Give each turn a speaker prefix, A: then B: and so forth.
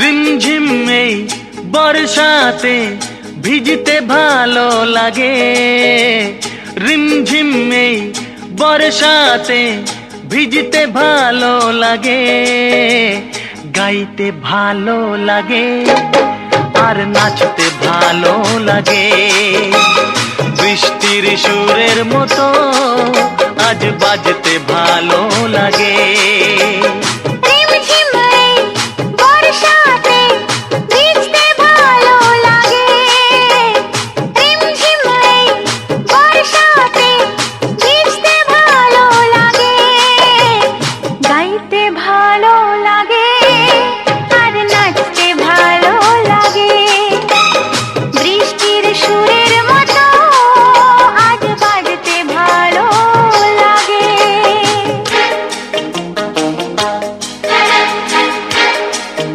A: রিমঝিম এই বর্ষাতে ভিজতে ভালো লাগে। রিমঝিম এই বর্ষাতে ভিজতে ভালো লাগে। গাইতে ভালো লাগে আর নাচতে ভালো লাগে। বৃষ্টির সুরের মতো আজ বাজতে ভালো লাগে। ভালো